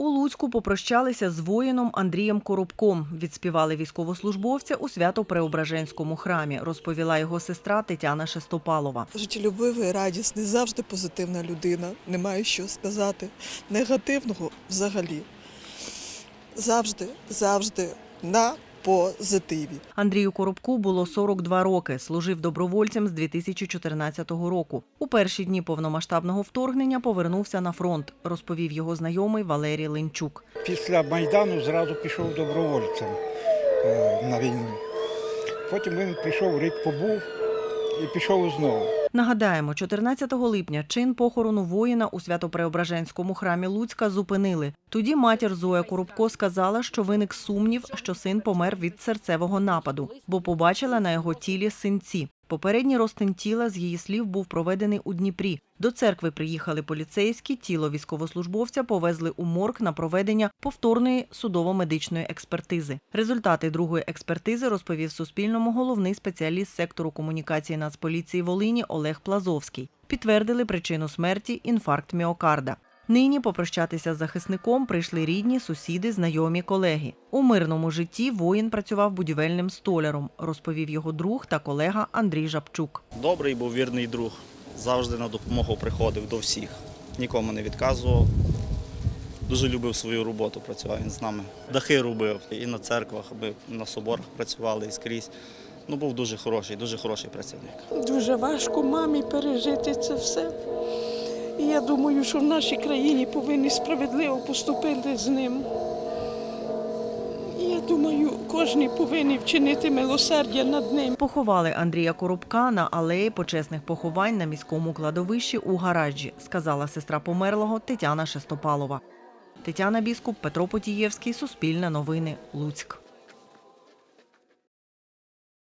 У Луцьку попрощалися з воїном Андрієм Коробком. Відспівали військовослужбовця у Свято-Преображенському храмі, розповіла його сестра Тетяна Шестопалова. Життєлюбивий, радісний, завжди позитивна людина. Немає що сказати. Негативного взагалі. Завжди, завжди на позитиві. Андрію Коробку було 42 роки. Служив добровольцем з 2014 року. У перші дні повномасштабного вторгнення повернувся на фронт, розповів його знайомий Валерій Ленчук. Після Майдану зразу пішов добровольцем е, на війну. Потім він пішов, рік побув і пішов знову. Нагадаємо, 14 липня чин похорону воїна у Свято-Преображенському храмі Луцька зупинили. Тоді матір Зоя Коробко сказала, що виник сумнів, що син помер від серцевого нападу, бо побачила на його тілі синці. Попередній розтин тіла, з її слів, був проведений у Дніпрі. До церкви приїхали поліцейські, тіло військовослужбовця повезли у морг на проведення повторної судово-медичної експертизи. Результати другої експертизи розповів Суспільному головний спеціаліст сектору комунікації Нацполіції Волині Олег Плазовський. Підтвердили причину смерті інфаркт міокарда. Нині попрощатися з захисником прийшли рідні, сусіди, знайомі, колеги. У мирному житті воїн працював будівельним столяром, розповів його друг та колега Андрій Жапчук. Добрий був вірний друг. Завжди на допомогу приходив до всіх. Нікому не відказував. Дуже любив свою роботу, працював він з нами. Дахи робив і на церквах, ми на соборах працювали і скрізь. Ну, був дуже хороший, дуже хороший працівник. Дуже важко мамі пережити це все. І я думаю, що в нашій країні повинні справедливо поступити з ним. Я думаю, кожен повинен вчинити милосердя над ним. Поховали Андрія Коробка на алеї почесних поховань на міському кладовищі у гаражі, сказала сестра померлого Тетяна Шестопалова. Тетяна Біскуп, Петро Потієвський, Суспільне новини, Луцьк.